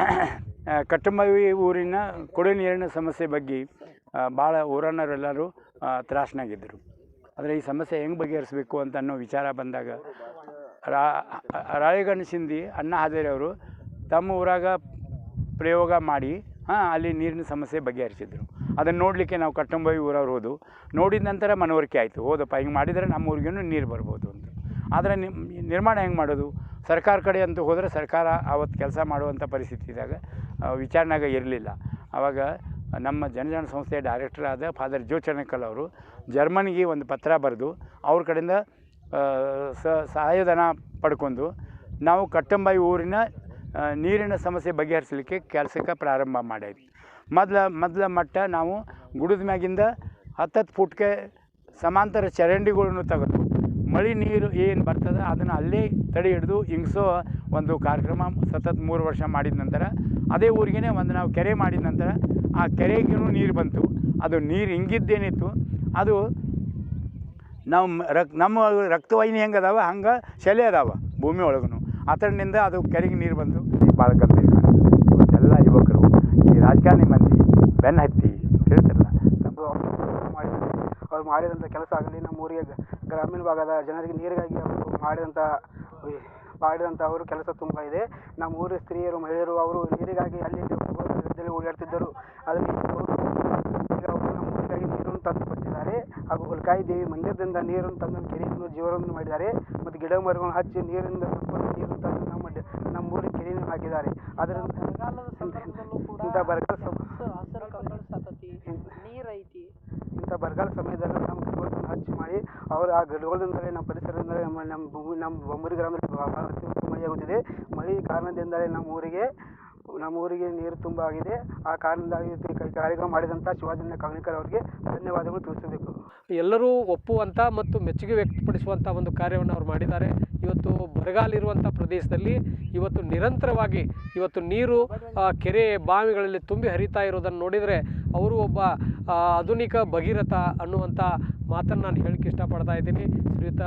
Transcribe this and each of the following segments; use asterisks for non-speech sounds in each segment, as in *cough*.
*coughs* ಕಟ್ಟಂಬಾವಿ ಊರಿನ ಕುಡಿಯೋ ನೀರಿನ ಸಮಸ್ಯೆ ಬಗ್ಗೆ ಭಾಳ ಊರನ್ನರೆಲ್ಲರೂ ತ್ರಾಸನಾಗಿದ್ದರು. ಆದರೆ ಈ ಸಮಸ್ಯೆ ಹೆಂಗೆ ಬಗೆಹರಿಸಬೇಕು ಅಂತ ಅನ್ನೋ ವಿಚಾರ ಬಂದಾಗ, ರಾ ರಾಯಗಣ್ಣ ಸಿಂಧಿ, ಅಣ್ಣ ಹಾಜರಿ ಅವರು ತಮ್ಮ ಊರಾಗ ಪ್ರಯೋಗ ಮಾಡಿ, ಹಾಂ, ಅಲ್ಲಿ ನೀರಿನ ಸಮಸ್ಯೆ ಬಗೆಹರಿಸಿದ್ರು. ಅದನ್ನು ನೋಡಲಿಕ್ಕೆ ನಾವು ಕಟ್ಟಂಬಾವಿ ಊರವ್ರು ಹೋದು, ನೋಡಿದ ನಂತರ ಮನವರಿಕೆ ಆಯಿತು. ಹೋದಪ್ಪ, ಹಿಂಗೆ ಮಾಡಿದರೆ ನಮ್ಮ ಊರಿಗೂ ನೀರು ಬರ್ಬೋದು ಅಂತ. ಆದರೆ ನಿಮ್ಮ ನಿರ್ಮಾಣ ಹೆಂಗೆ ಮಾಡೋದು? ಸರ್ಕಾರ ಕಡೆ ಅಂತೂ ಹೋದರೆ ಸರ್ಕಾರ ಆವತ್ತು ಕೆಲಸ ಮಾಡುವಂಥ ಪರಿಸ್ಥಿತಿ ಇದ್ದಾಗ ವಿಚಾರಣೆಗೆ ಇರಲಿಲ್ಲ. ಆವಾಗ ನಮ್ಮ ಜನಜನ ಸಂಸ್ಥೆಯ ಡೈರೆಕ್ಟರ್ ಆದ ಫಾದರ್ ಜೋ ಚಣಕಲ್ ಅವರು ಜರ್ಮನಿಗೆ ಒಂದು ಪತ್ರ ಬರೆದು ಅವ್ರ ಕಡೆಯಿಂದ ಸಹಾಯಧನ ಪಡ್ಕೊಂಡು ನಾವು ಕಟ್ಟಂಬಾಯಿ ಊರಿನ ನೀರಿನ ಸಮಸ್ಯೆ ಬಗೆಹರಿಸಲಿಕ್ಕೆ ಕೆಲಸಕ್ಕೆ ಪ್ರಾರಂಭ ಮಾಡೈತಿ ಮೊದಲ ಮೊದಲ ಮಟ್ಟ ನಾವು ಗುಡದ ಮ್ಯಾಗಿಂದ ಹತ್ತತ್ತು ಫುಟ್ಗೆ ಸಮಾಂತರ ಚರಂಡಿಗಳನ್ನು ತೆಗೆದು ಮಳೆ ನೀರು ಏನು ಬರ್ತದೆ ಅದನ್ನು ಅಲ್ಲೇ ತಡೆ ಹಿಡಿದು ಹಿಂಗ್ಸೋ ಒಂದು ಕಾರ್ಯಕ್ರಮ ಸತತ ಮೂರು ವರ್ಷ ಮಾಡಿದ ನಂತರ, ಅದೇ ಊರಿಗೇ ಒಂದು ನಾವು ಕೆರೆ ಮಾಡಿದ ನಂತರ ಆ ಕೆರೆಗೂ ನೀರು ಬಂತು. ಅದು ನೀರು ಹಿಂಗಿದ್ದೇನಿತ್ತು. ಅದು ನಮ್ಮ ರಕ್, ನಮ್ಮ ರಕ್ತವಾಹಿನಿ ಹೆಂಗೆ ಅದಾವ ಹಂಗೆ ಶೆಲೆ ಅದಾವ ಭೂಮಿ ಒಳಗೂ ಆ ಥರದಿಂದ ಅದು ಕೆರೆಗೆ ನೀರು ಬಂತು. ಭಾಳ ಗಂಭೀರ. ಎಲ್ಲ ಯುವಕರು ಈ ರಾಜಕಾರಣಿ ಮಂದಿ ಬೆನ್ನ ಹತ್ತಿ ಹೇಳ್ತಿರಲ್ಲ ಅದು ಅವ್ರು ಮಾಡಿದ್ದಾರೆ ಅವ್ರು ಮಾಡಿದಂಥ ಕೆಲಸ ಆಗಲಿ ನಮ್ಮ ಊರಿಗೆ ಗ್ರಾಮೀಣ ಭಾಗದ ಜನರಿಗೆ ನೀರಿಗಾಗಿ ಅವರು ಮಾಡಿದಂಥ ಮಾಡಿದಂಥ ಅವರು ಕೆಲಸ ತುಂಬ ಇದೆ. ನಮ್ಮ ಊರಿನ ಸ್ತ್ರೀಯರು ಮಹಿಳೆಯರು ಅವರು ನೀರಿಗಾಗಿ ಅಲ್ಲಿ ಓಡಾಡ್ತಿದ್ದರು. ಈಗ ಅವರು ನಮ್ಮ ಊರಿಗಾಗಿ ನೀರನ್ನು ತಂದು ಕೊಟ್ಟಿದ್ದಾರೆ. ಹಾಗೂ ಹುಲ್ಕಾಯಿ ದೇವಿ ಮಂದಿರದಿಂದ ನೀರನ್ನು ತಂದು ಕೆರೆಯನ್ನು ಜೀವನವನ್ನು ಮಾಡಿದ್ದಾರೆ. ಮತ್ತು ಗಿಡ ಮರಗಳನ್ನು ಹಚ್ಚಿ ನೀರಿಂದ ಸಂಪೂರ್ಣ ನೀರು ತಂದು ನಮ್ಮ ನಮ್ಮ ಊರಿಗೆ ಕೆರೆಯನ್ನು ಹಾಕಿದ್ದಾರೆ. ಅದರಿಂದ ಇಂಥ ಬರಗಾಲ ಸಮ- ಇಂಥ ಬರಗಾಲ ಸಮಯದಲ್ಲಿ ನಮ್ಮ ಗಿಡಗಳನ್ನ ಹಚ್ಚಿ ಮಾಡಿ ಅವ್ರು ಆ ಗಿಡಗಳಿಂದಲೇ ನಮ್ಮ ಪರಿಸರದಿಂದಲೇ ನಮ್ಮ ನಮ್ಮ ಭೂಮಿ, ನಮ್ಮ ಬೊಮ್ಮರಿ ಗ್ರಾಮದಲ್ಲಿ ಭಾಳ ಮಳೆಯಾಗುತ್ತಿದೆ. ಮಳೆ ಕಾರಣದಿಂದಲೇ ನಮ್ಮ ಊರಿಗೆ ನಮ್ಮ ಊರಿಗೆ ನೀರು ತುಂಬ ಆಗಿದೆ. ಆ ಕಾರಣದಿಂದಾಗಿ ಕಾರ್ಯಕ್ರಮ ಮಾಡಿದಂಥ ಶಿವಾಜಿನ ಕಾವಣಿಕರ್ ಅವರಿಗೆ ಧನ್ಯವಾದಗಳು ತಿಳಿಸಬೇಕು. ಎಲ್ಲರೂ ಒಪ್ಪುವಂಥ ಮತ್ತು ಮೆಚ್ಚುಗೆ ವ್ಯಕ್ತಪಡಿಸುವಂಥ ಒಂದು ಕಾರ್ಯವನ್ನು ಅವ್ರು ಮಾಡಿದ್ದಾರೆ. ಇವತ್ತು ಬರಗಾಲ ಇರುವಂಥ ಪ್ರದೇಶದಲ್ಲಿ ಇವತ್ತು ನಿರಂತರವಾಗಿ ಇವತ್ತು ನೀರು ಕೆರೆ ಬಾವಿಗಳಲ್ಲಿ ತುಂಬಿ ಹರಿತಾ ಇರೋದನ್ನು ನೋಡಿದರೆ ಅವರು ಒಬ್ಬ ಆಧುನಿಕ ಭಗೀರಥ ಅನ್ನುವಂಥ ಮಾತನ್ನು ನಾನು ಹೇಳಕ್ಕೆ ಇಷ್ಟಪಡ್ತಾ ಇದ್ದೀನಿ. ಶ್ರೀಯುತ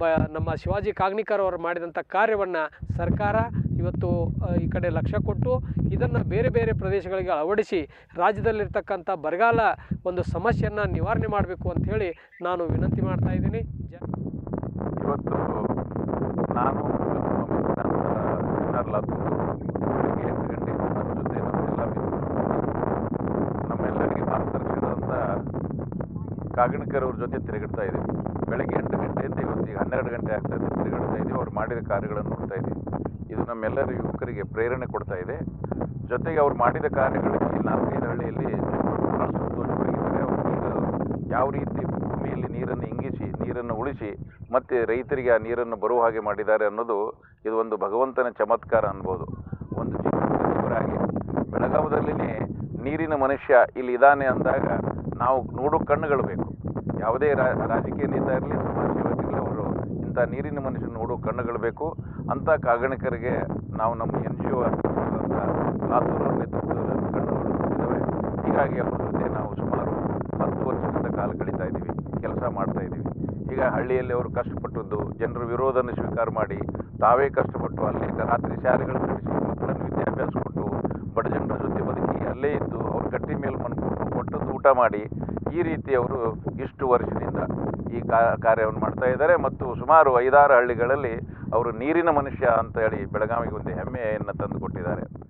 ಬ, ನಮ್ಮ ಶಿವಾಜಿ ಕಾಗ್ನಿಕರ್ ಅವರು ಮಾಡಿದಂಥ ಕಾರ್ಯವನ್ನು ಸರ್ಕಾರ ಇವತ್ತು ಈ ಕಡೆ ಲಕ್ಷ್ಯ ಕೊಟ್ಟು ಇದನ್ನು ಬೇರೆ ಬೇರೆ ಪ್ರದೇಶಗಳಿಗೆ ಅಳವಡಿಸಿ ರಾಜ್ಯದಲ್ಲಿರ್ತಕ್ಕಂಥ ಬರಗಾಲ ಒಂದು ಸಮಸ್ಯೆಯನ್ನು ನಿವಾರಣೆ ಮಾಡಬೇಕು ಅಂತ ಹೇಳಿ ನಾನು ವಿನಂತಿ ಮಾಡ್ತಾ ಇದ್ದೀನಿ. ಇವತ್ತು ನಾನು ನಮ್ಮೆಲ್ಲರಿಗೆ ಮಾರ್ಗದರ್ಶನದಂಥ ಕಾಗಣಿಕರ್ ಅವ್ರ ಜೊತೆ ತಿರುಗಿಡ್ತಾ ಇದ್ದೀವಿ. ಬೆಳಗ್ಗೆ ಎಂಟು ಗಂಟೆಯಿಂದ ಇವತ್ತಿಗೆ ಹನ್ನೆರಡು ಗಂಟೆ ಆಗ್ತಾ ಇದೆ. ತಿರುಗಾಡ್ತಾ ಇದ್ದೀವಿ. ಅವ್ರು ಮಾಡಿದ ಕಾರ್ಯಗಳನ್ನು ನೋಡ್ತಾ ಇದ್ದೀವಿ. ಇದು ನಮ್ಮೆಲ್ಲರ ಯುವಕರಿಗೆ ಪ್ರೇರಣೆ ಕೊಡ್ತಾ ಇದೆ. ಜೊತೆಗೆ ಅವ್ರು ಮಾಡಿದ ಕಾರ್ಯಗಳಿಗೆ ಈ ನಾಲ್ಕೈದು ಹಳ್ಳಿಯಲ್ಲಿ ಸಂತೋಷವಾಗಿದ್ದಾರೆ ಅವ್ರು ನೀರು ಯಾವ ರೀತಿ ಭೂಮಿಯಲ್ಲಿ ನೀರನ್ನು ಇಂಗಿಸಿ, ನೀರನ್ನು ಉಳಿಸಿ ಮತ್ತು ರೈತರಿಗೆ ಆ ನೀರನ್ನು ಬರುವ ಹಾಗೆ ಮಾಡಿದ್ದಾರೆ ಅನ್ನೋದು ಇದು ಒಂದು ಭಗವಂತನ ಚಮತ್ಕಾರ ಅನ್ಬೋದು. ಒಂದು ಚಿಕ್ಕವರಾಗಿ ಬೆಳಗಾವದಲ್ಲಿನೇ ನೀರಿನ ಮನುಷ್ಯ ಇಲ್ಲಿ ಇದ್ದಾನೆ ಅಂದಾಗ ನಾವು ನೋಡೋ ಕಣ್ಣುಗಳು ಬೇಕು. ಯಾವುದೇ ರಾಜಕೀಯ ನೇತ ಇರಲಿ, ಸಮಾಜ ಇಂಥ ನೀರಿನ ಮನುಷ್ಯನ ನೋಡೋ ಕಣ್ಣುಗಳು ಬೇಕು ಅಂಥ ಕಾಗಣಿಕರಿಗೆ ನಾವು ನಮ್ಮ ಎನ್ ಜಿ ಒ ನೇತೃತ್ವದ ಕಣ್ಣುಗಳು ಇದ್ದಾವೆ. ಹೀಗಾಗಿ ಅವ್ರ ಜೊತೆ ನಾವು ಸುಮಾರು ಹತ್ತು ವರ್ಷದಿಂದ ಕಾಲ ಕಳೀತಾ ಇದ್ದೀವಿ, ಕೆಲಸ ಮಾಡ್ತಾ ಇದ್ದೀವಿ. ಈಗ ಹಳ್ಳಿಯಲ್ಲಿ ಅವರು ಕಷ್ಟಪಟ್ಟದ್ದು ಜನರ ವಿರೋಧನ ಸ್ವೀಕಾರ ಮಾಡಿ ತಾವೇ ಕಷ್ಟಪಟ್ಟು ಅಲ್ಲಿ ರಾತ್ರಿ ಶಾಲೆಗಳು ನಡೆಸಿ ಮಕ್ಕಳನ್ನು ವಿದ್ಯಾಭ್ಯಾಸ ಕೊಟ್ಟು ಬಡ ಜನರ ಜೊತೆ ಬದುಕಿ ಅಲ್ಲೇ ಇದ್ದು ಅವ್ರ ಕಟ್ಟಿ ಮೇಲೆ ಮನ್ಕೊಂಡು ಕೊಟ್ಟದ್ದು ಊಟ ಮಾಡಿ ಈ ರೀತಿ ಅವರು ಇಷ್ಟು ವರ್ಷದಿಂದ ಈ ಕಾರ್ಯವನ್ನು ಮಾಡ್ತಾ ಇದ್ದಾರೆ ಮತ್ತು ಸುಮಾರು ಐದಾರು ಹಳ್ಳಿಗಳಲ್ಲಿ ಅವರು ನೀರಿನ ಮನುಷ್ಯ ಅಂತ ಹೇಳಿ ಬೆಳಗಾವಿಗೆ ಒಂದು ಹೆಮ್ಮೆಯನ್ನು ತಂದು ಕೊಟ್ಟಿದ್ದಾರೆ.